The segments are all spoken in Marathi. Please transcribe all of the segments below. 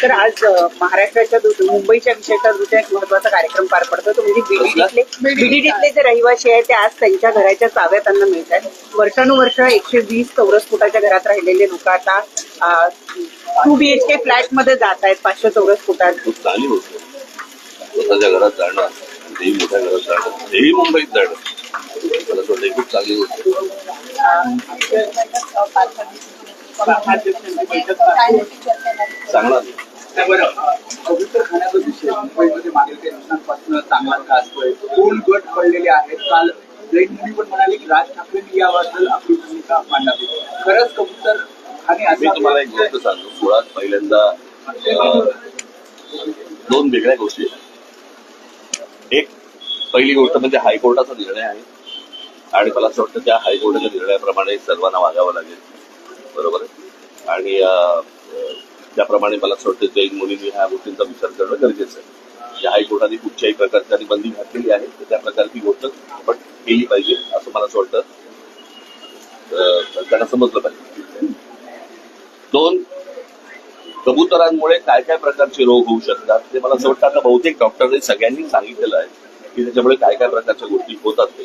तर आज महाराष्ट्राच्या मुंबईच्या विषयाचा दुसरा एक महत्त्वाचा कार्यक्रम पार पडतो तो म्हणजे बीडीडीतले बीडीडीतले जे रहिवासी आहेत ते आज त्यांच्या घराच्या चाव्या त्यांना मिळत आहेत वर्षानुवर्ष एकशे वीस चौरस फुटाच्या घरात राहिलेले लोक आता टू बीएचके फ्लॅटमध्ये जात आहेत पाचशे चौरस फुटात. स्वतःच्या घरात जाणं तेही मोठ्या घरात जाणं तेही मुंबईत जाणं. खूप चांगली गोष्ट आहे. चांगला पवित्र खाण्याचा विषय मुंबईमध्ये मागील काही दिवसांपासून चांगला गाजतोय दोन गट पडलेले आहेत काल जैन मुली पण म्हणाले की राज ठाकरेंनी याबद्दल आपली भूमिका मांडावी. खरंच कबूतर खाणे मी तुम्हाला एक गोष्ट सांगतो. मुळात पहिल्यांदा दोन वेगळ्या गोष्टी आहेत. एक पहिली गोष्ट म्हणजे हायकोर्टाचा निर्णय आहे. आणि मला असं वाटतं त्या हायकोर्टाच्या निर्णयाप्रमाणे सर्वांना वागावं लागेल. बरोबर आणि त्याप्रमाणे मला असं वाटतं जैन मुलींनी ह्या गोष्टींचा विचार करणं गरजेचं आहे. या हायकोर्टाने कुठच्याही प्रकारची बंदी घातलेली आहे तर त्या प्रकारची गोष्ट आपण केली पाहिजे असं मला असं वाटतं. त्यांना समजलं पाहिजे. दोन कबुतरांमुळे काय काय प्रकारचे रोग होऊ शकतात? ते मला असं वाटतं आता बहुतेक डॉक्टरने सगळ्यांनी सांगितलेलं आहे की त्याच्यामुळे काय काय प्रकारच्या गोष्टी होतात ते.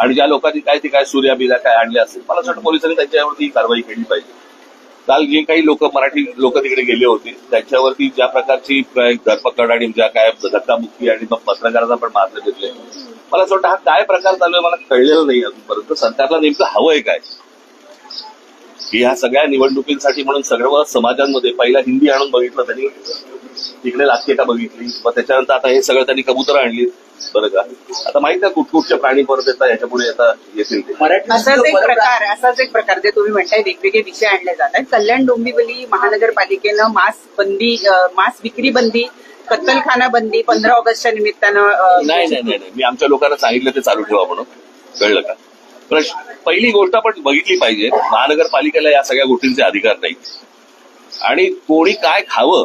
आणि ज्या लोकांनी काय ते काय सूर्या बिला काय आणले असतील मला असं वाटतं पोलिसांनी त्यांच्यावरती कारवाई केली पाहिजे. काल जे काही लोक मराठी लोक तिकडे गेले होते त्यांच्यावरती ज्या प्रकारची धरपकड आणि ज्या काय धक्काबुक्की आणि मग पत्रकारांना पण मारले घेतले. मला असं वाटतं हा काय प्रकार चालू आहे मला कळलेला नाही अजूनपर्यंत. सरकारला नेमकं हवंय काय? की ह्या सगळ्या निवडणुकींसाठी म्हणून सर्व समाजांमध्ये पहिला हिंदी आणून बघितलं त्यांनी. तिकडे लाचकेटा बघितली. मग त्याच्यानंतर आता हे सगळं त्यांनी कबुतर आणली. बरं का? आता माहीत आहे कुठकुठच्या प्राणी परत येतात याच्यापुढे आता येतील ते. असाच एक प्रकार असाच एक प्रकार जे तुम्ही म्हणताय वेगवेगळे विषय आणले जात आहेत. कल्याण डोंबिवली महानगरपालिकेनं मास्क बंदी अ, मास्क विक्री बंदी कत्तलखाना बंदी पंधरा ऑगस्टच्या निमित्तानं नाही नाही नाही नाही. मी आमच्या लोकांना सांगितलं ते चालू ठेवा म्हणून. कळलं का? प्रश्न पहिली गोष्ट आपण बघितली पाहिजे महानगरपालिकेला या सगळ्या गोष्टींचे अधिकार नाही आणि कोणी काय खावं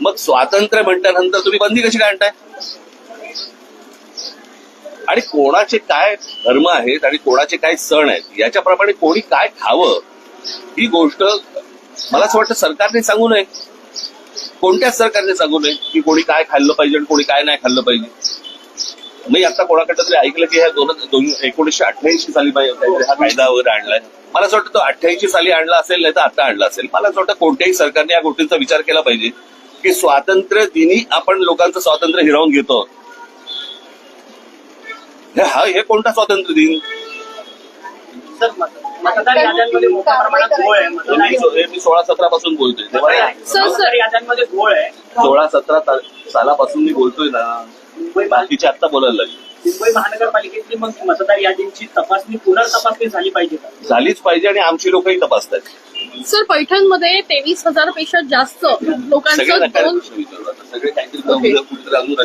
मग स्वातंत्र्य म्हटल्यानंतर तुम्ही बंदी कशी काय आणताय? आणि कोणाचे काय धर्म आहेत आणि कोणाचे काय सण आहेत याच्याप्रमाणे कोणी काय खावं ही गोष्ट मला असं वाटतं सरकारने सांगू नये. कोणत्याच सरकारने सांगू नये की कोणी काय खाल्लं पाहिजे आणि कोणी काय नाही खाल्लं पाहिजे. मी आता कोणाकडे तरी ऐकलं की ह्या दोन एकोणीशे एकोणीसशे अठ्ठ्याऐंशी साली हा कायदा वगैरे आणलाय. मला असं वाटतं तो अठ्ठ्याऐंशी साली आणला असेल नाही तर आता आणला असेल. मला असं वाटतं कोणत्याही सरकारने या गोष्टींचा विचार केला पाहिजे की स्वातंत्र्य दिनी आपण लोकांचं स्वातंत्र्य हिरावून घेतो. हे- हा हे कोणता स्वातंत्र्य दिन? सर मतदार याद्यांमध्ये मोठ्या प्रमाणात घोळ आहे. मतदार मी सो- हे मी सोळा सतरा पासून बोलतोय. तेव्हा मतदार याद्यांमध्ये घोळ आहे. सोळा सतरा ता- सालापासून मी बोलतोय ना मुंबई बाकीचे आता बोलायला लागले. मुंबई महानगरपालिकेतली मग मतदार यादींची तपासणी पुनर्तपासणी झाली पाहिजे का? झालीच पाहिजे आणि आमची लोकही तपासतात. सर पैठणमध्ये तेवीस हजारपेक्षा जास्त लोकांचं सगळ्यांना काय दोन प्रश्न विचारला सगळे काहीतरी कुठेतरी अजून